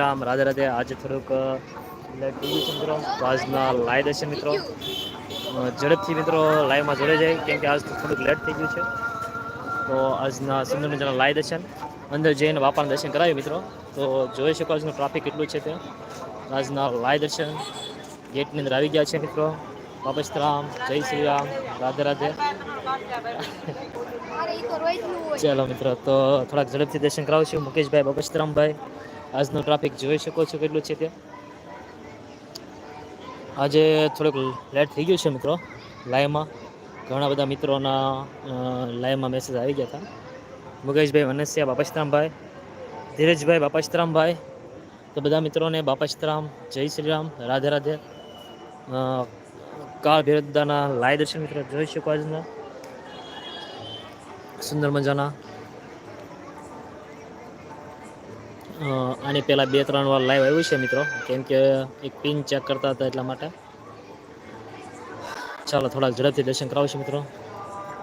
રામ રાધે રાધે. આજે થોડુંક છે મિત્રો તો આજના લાઈવ દર્શન મિત્રો. ઝડપથી મિત્રો લાઈવમાં જોડે જાય કેમ કે આજ થોડુંક લેટ થઈ ગયું છે. તો આજના સુંદર મજાના લાઈવ દર્શન અંદર જઈને બાપાના દર્શન કરાવ્યું મિત્રો. તો જોઈ શકો આજનું ટ્રાફિક કેટલું છે તે આજના લાઈવ દર્શન ગેટની અંદર આવી ગયા છે મિત્રો. બાપસ્તરામ જય શ્રી રામ રાધે રાધે. ચાલો મિત્રો તો થોડાક ઝડપથી દર્શન કરાવશું. મુકેશભાઈ બાપસ્તરામભાઈ આજનું ટ્રાફિક જોઈ શકો છો કેટલું છે તે. આજે થોડુંક લેટ થઈ ગયું છે મિત્રો લાઈવમાં ઘણા બધા મિત્રોના લાઈવમાં મેસેજ આવી ગયા હતા. મુકેશભાઈ વનસ્યા બાપાશ્રામભાઈ ધીરજભાઈ બાપાશ્રામભાઈ તો બધા મિત્રોને બાપાશ્રામ જય શ્રી રામ, રાધે રાધે. કાળ ભૈરવદાના લાય દર્શન મિત્રો જોઈ શકો આજના. સુંદર મજાના. આની પહેલાં બે ત્રણ વાર લાઈવ આવ્યું છે મિત્રો. કેમ કે એક પિન ચેક કરતા હતા એટલા માટે. ચાલો, થોડાક ઝડપથી દર્શન કરાવશું મિત્રો.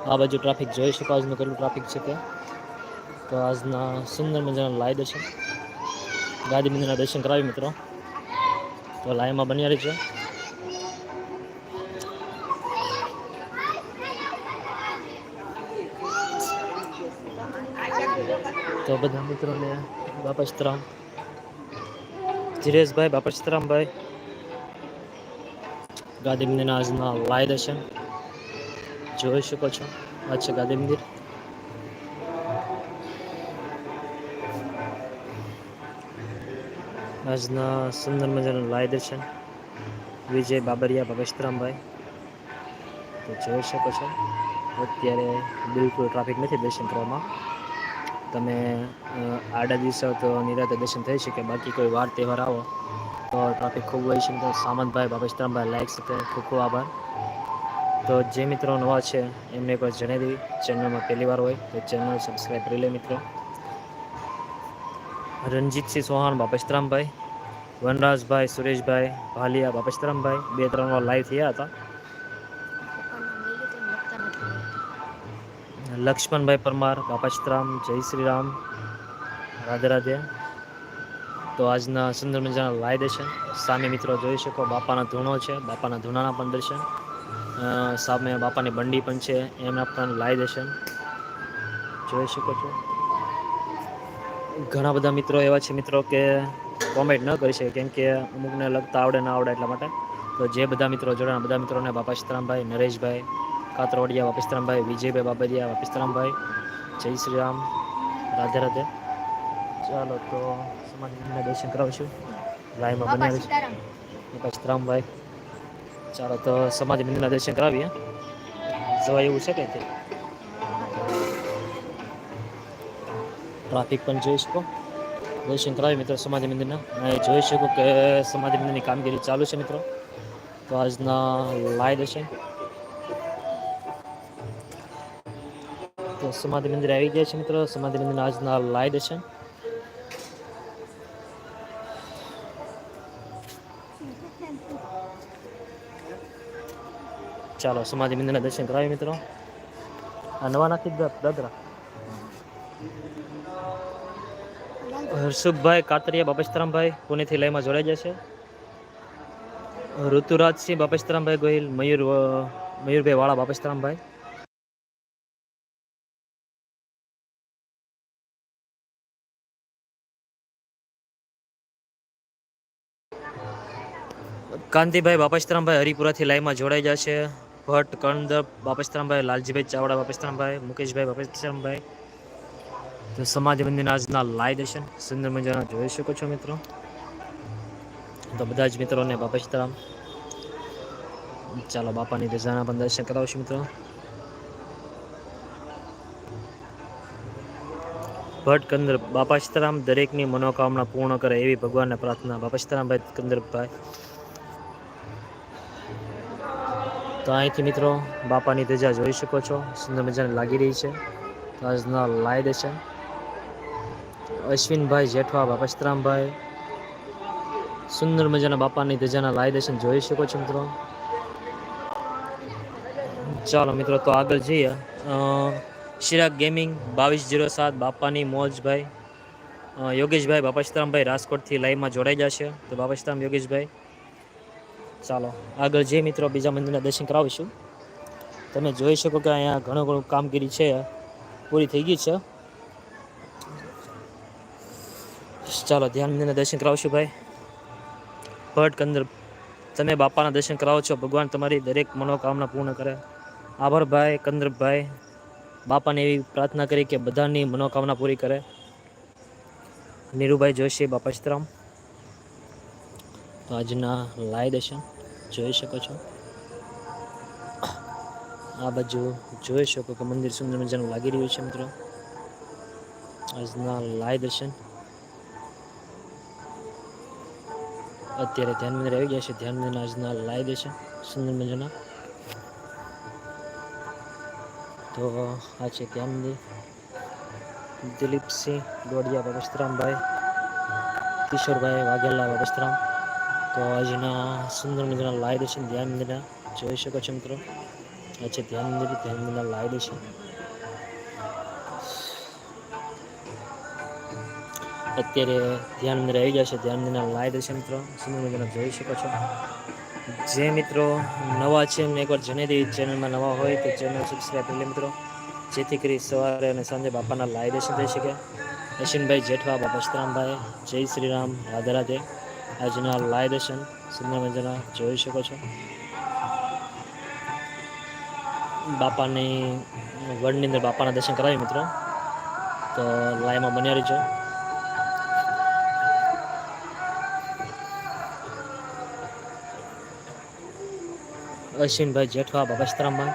આ બાજુ ટ્રાફિક જોઈ શકો, આજનું કેટલું ટ્રાફિક છે તે તો આજના સુંદર મજાના લાઈવ દર્શન. ગાદી મંદિરના દર્શન કરાવી મિત્રો. તો લાઈવમાં બન્યા રહેજો. તો બધા મિત્રોને બાપસ્તરામ. ધીરેશભાઈ, બાપસ્તરામભાઈ. ગાંધી મંદિરના આજના લાય દર્શન જોઈ શકો છો, આ છે ગાંધી મંદિર આજના સુંદર મજાના લાય દર્શન વિજય બાબરિયા, બાપસ્તરામભાઈ. તો જોઈ શકો છો, અત્યારે બિલકુલ ટ્રાફિક નથી દર્શન કરવામાં. તમે આડા દિવસે તો નિરાતે દર્શન થઈ શકે, બાકી કોઈ વાર તહેવાર આવો તો ટ્રાફિક ખૂબ હોય છે તો સામંતભાઈ બાબસ્તરામભાઈ લાઈક સાથે ખૂબ ખૂબ આભાર. તો જે મિત્રો નવા છે, એમને એક વાર જણાવી દેવી ચેનલમાં પહેલી વાર હોય તો ચેનલ સબસ્ક્રાઈબ કરી લે મિત્રો. રણજીતસિંહ ચૌહાણ બાપસ્તરામભાઈ વનરાજભાઈ, સુરેશભાઈ, ભાલિયા બાપસ્તરામભાઈ બે ત્રણ વાર લાઈવ થયા હતા. લક્ષ્મણભાઈ પરમાર બાપાશ્રામ જય શ્રી રામ રાધે રાધે. તો આજના સુંદર મજાના લાય દર્શન. સામે મિત્રો જોઈ શકો, બાપાના ધૂણો છે, બાપાના ધૂણાના પણ દર્શન. સામે બાપાની બંડી પણ છે, એમના પણ લાય દર્શન. જોઈ શકો છો. ઘણા બધા મિત્રો એવા છે મિત્રો કે કોમેન્ટ ન કરી શકે, કેમ કે અમુકને લગતા આવડે ના આવડે એટલા માટે. તો જે બધા મિત્રો જોડાણા, બધા મિત્રોને બાપા સીતારામભાઈ, નરેશભાઈ કાતરવાડિયા વાપિસ્તરામભાઈ વિજયભાઈ બાબરિયા વાપિસ્તરામભાઈ જય શ્રી રામ રાધે રાધે. ચાલો તો સમાધિના દર્શન કરાવશું લાઈવમાં સીતારામ. વાપિસ્તરામભાઈ ચાલો તો સમાધિ મંદિરના દર્શન કરાવીએ. જવાય એવું છે કે તે? ટ્રાફિક પણ જોઈ શકો. દર્શન કરાવી મિત્રો સમાધિ મંદિરના. અને જોઈ શકો કે સમાધિ મંદિરની કામગીરી ચાલુ છે મિત્રો. તો આજના લાય દર્શન. તો સમાધિ મંદિર આવી ગયા છે મિત્રો. સમાધિ મંદિર આજના લાય દર્શન ચાલો, સમાધિ મંદિરના દર્શન કરાવી મિત્રો. આ નવા જ દાદરા. હર્ષુભાઈ કાતરિયા બાપસ્તરામભાઈ પુણેથી લયમાં જોડાઈ જશે ઋતુરાજસિંહ બાપસ્તરામભાઈ ગોહિલ, મયુર મયુરભાઈ વાળા બાપસ્તરામભાઈ કાંતિભાઈ બાપસ્તરામભાઈ હરિપુરાથી લાઈવમાં જોડાઈ જશે ભટ્ટ કણદર બાપસ્તરામભાઈ, લાલજીભાઈ ચાવડા, બાપસ્તરામભાઈ, મુકેશભાઈ, બાપસ્તરામભાઈ. તો સમાજ મંદિરના આજના લાઈવ દર્શન સુંદર મજાના જોઈ શકો છો મિત્રો. તો બધા જ મિત્રોને બાપા ચાલો બાપાની રજાના પણ દર્શન કરાવશું મિત્રો. ભટ્ટ કંદર બાપા દરેકની મનોકામના પૂર્ણ કરે એવી ભગવાનને પ્રાર્થના બાપા સીતારામભાઈ કંદરભાઈ તો અહીંથી મિત્રો બાપાની ધજા જોઈ શકો છો. સુંદર મજાને લાગી રહી છે. તો આજના લાય દેશે અશ્વિનભાઈ જેઠવા, બાપસ્તરામભાઈ. સુંદર મજાના બાપાની ધજાના લાય દર્શન જોઈ શકો છો મિત્રો. ચાલો મિત્રો, તો આગળ જઈએ. શિરાગ ગેમિંગ બાવીસ જીરો સાત, બાપાની મોજભાઈ. યોગેશભાઈ, બાપસ્તરામભાઈ રાજકોટથી લાઈવમાં જોડાઈ જશે તો બાપસ્તરામ, યોગેશભાઈ. ચાલો, આગળ જે મિત્રો બીજા મંદિરના દર્શન કરાવીશું. તમે જોઈ શકો કે અહીંયા ઘણું ઘણું કામગીરી છે, પૂરી થઈ ગઈ છે. ચાલો, ધ્યાન મંદિરના દર્શન કરાવશું ભાઈ. ભટ્ટ કંદર, તમે બાપાના દર્શન કરાવો છો, ભગવાન તમારી દરેક મનોકામના પૂર્ણ કરે. આભાર ભાઈ કંદરભાઈ બાપાને એવી પ્રાર્થના કરી કે બધાની મનોકામના પૂરી કરે. નીરુભાઈ જોશી, બાપા સીતારામ. આજના લાય દર્શન જોઈ શકો છો. આ બાજુ જોઈ શકો કે મંદિર સુંદર મજાનું લાગી રહ્યું છે મિત્રો. આજના લાય દર્શન. અત્યારે ધ્યાન મંદિર આવી ગયા છે. ધ્યાન મંદિરના આજના લાય દર્શન સુંદર મજાના. તો આ છે ધ્યાન મંદિર. દિલીપસિંહ ડોડિયા બાબસ્તરામભાઈ કિશોરભાઈ વાઘેલા બાબસ્તરામ તો આજના સુંદર મજાના લાય છે, ધ્યાન મંદિરના જોઈ શકો છો મિત્રો. આ છે ધ્યાન મંદિર ધ્યાન મંદિરના લાય છે. અત્યારે ધ્યાન મંદિર આવી જશે ધ્યાન મંદિરના લાય છે મિત્રો. સુંદર મજાના જોઈ શકો છો. જે મિત્રો નવા છે, એમને એકવાર જણાવી દઈએ ચેનલમાં નવા હોય તો ચેનલ સબસ્ક્રાઈબ કરી લે મિત્રો. જેથી કરી સવારે અને સાંજે બાપાના લાય દર્શન થઈ શકે. અશ્વિનભાઈ જેઠવા બાપા, સીતારામભાઈ, જય શ્રી રામ, રાધે રાધે. આજના લાય દર્શન સુંદર મજાના જોઈ શકો છો. બાપાની, વડની અંદર બાપાના દર્શન કરાવી મિત્રો. તો લાયમાં બન્યા રહીજો. અશ્વિનભાઈ જેઠવા બાબા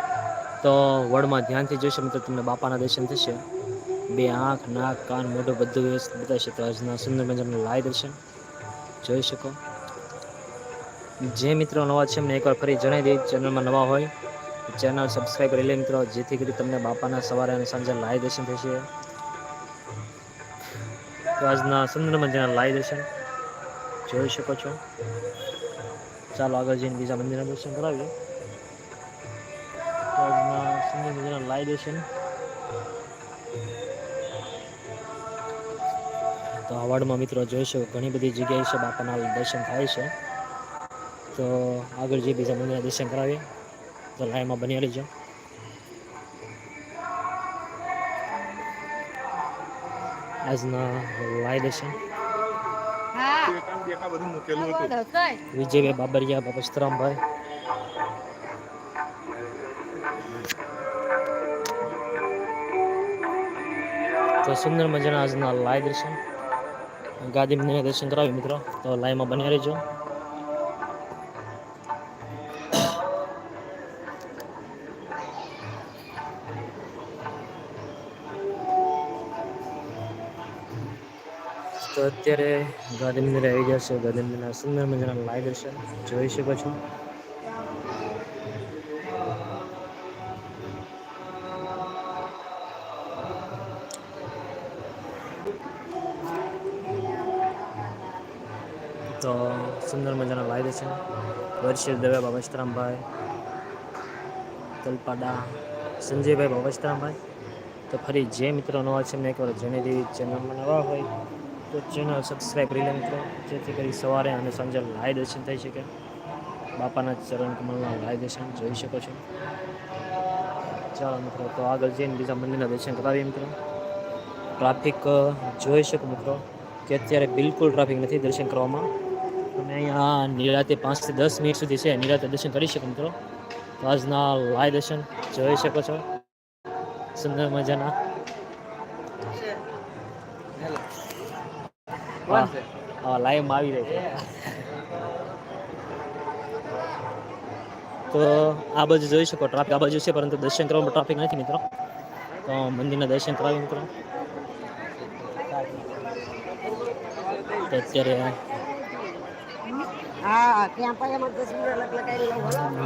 તો વડમાં ધ્યાનથી જોઈશે મિત્રો, તમને બાપાના દર્શન થશે. બે આંખ, નાક, કાન, મોઢું બધું વ્યવસ્થિત બતાવશે. તો આજના સુંદર મજાનું લાય દર્શન. જોઈ શકો. જે મિત્રો નવા છે, એમને એકવાર ફરી જણાવી દઈ ચેનલમાં નવા હોય, ચેનલ સબસ્ક્રાઈબ કરી લે મિત્રો. જેથી કરી તમને બાપાના સવારે અને સાંજે લાઈવ દર્શન થશે તો આજના સુંદર મંદિરના લાઈવ દર્શન જોઈ શકો છો. ચાલો આગળ જઈને બીજા મંદિરના દર્શન કરાવીએ. તો આજના સુંદર મજાના લાઈવ દર્શન તો આ મિત્રો જોઈશું ઘણી બધી જગ્યાએ છે બાપાના દર્શન થાય છે. તો આગળ જે બીજા મંદિરના દર્શન કરાવીએ તો લાઈનમાં બની રહીજો. આજના લાય દર્શન. વિજયભાઈ બાબરિયા બાબા સીતારામભાઈ. તો સુંદર મજાના આજના લાય દર્શન. ગાદી મંદિરના દર્શન કરાવી મિત્રો. તો લાઈમાં બન્યા રહેજો. તો અત્યારે ગાંધી મંદિરે આવી ગયા છે. ગાંધી મંદિરના સુંદર મજાના લાઈવ દર્શન જોઈ શકો છો. તો સુંદર મજાના લાય દર્શન વર્ષે દવે બાબા સીતારામભાઈ તલપાડા, સંજયભાઈ બાબા સીતારામભાઈ તો ફરી જે મિત્રો નવા છે, એમને એકવાર જેની દેવી ચેનલમાં નવા હોય, તો ચેનલ સબસ્ક્રાઈબ કરી લે મિત્રો. જેથી કરી સવારે અને સાંજે લાય દર્શન થઈ શકે. બાપાના ચરણ કમલના લાય દર્શન જોઈ શકો છો. ચાલો મિત્રો, તો આગળ જઈને બીજા મંદિરના દર્શન કરાવીએ મિત્રો. ટ્રાફિક જોઈ શકો મિત્રો, કે અત્યારે બિલકુલ ટ્રાફિક નથી દર્શન કરવામાં. તમે અહીંયા નિરાતે પાંચથી દસ મિનિટ સુધી છે. નિરાતે દર્શન કરી શકો મિત્રો. તો આજના લાય દર્શન જોઈ શકો છો. સુંદર મજાના. હા. લાઈવમાં આવી રહી છે. તો આ બાજુ જોઈ શકો ટ્રાફિક આ બાજુ છે પરંતુ દર્શન કરવામાં ટ્રાફિક નથી મિત્રો. તો મંદિરના દર્શન કરાવી મિત્રો. અત્યારે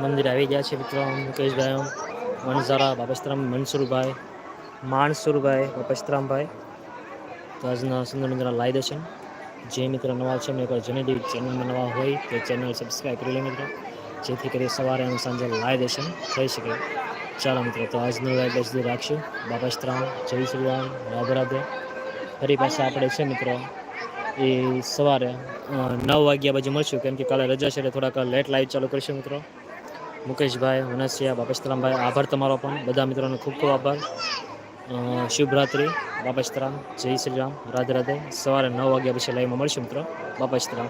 મંદિર આવી ગયા છે મિત્રો મુકેશભાઈ વણઝારા બાપસ્તરામ મનસુરભાઈ માણસુરભાઈ બાપસ્તરામભાઈ. તો આજના સુંદર મજાના લાઈ દર્શન. જે મિત્રો નવા છે એમને એકવાર જણાવી ચેનલમાં નવા હોય તો ચેનલ સબસ્ક્રાઈબ કરી લે મિત્રો. જેથી કરી સવારે અને સાંજે લાઈ દર્શન થઈ શકે. ચાલો મિત્રો તો આજનું લાઈ દર્શન રાખશું. બાપસ્તરામ જય શ્રી રામ રાધે રાધે. ફરી પાછા આપણે છે મિત્રો. એ સવારે નવ વાગ્યા બાજુ મળશું. કેમ કે કાલે રજા છે એટલે થોડાક લેટ લાઈવ ચાલુ કરીશું મિત્રો. મુકેશભાઈ વનસિયા બાપસ્તરામભાઈ આભાર તમારો પણ. બધા મિત્રોનો ખૂબ ખૂબ આભાર. અ, શુભરાત્રિ બાપસ્તરામ. જય શ્રી રામ. રાધે રાધે. સવારે નવ વાગ્યા પછી લાઈવમાં મળશું મિત્રો. બાપસ્તરામ.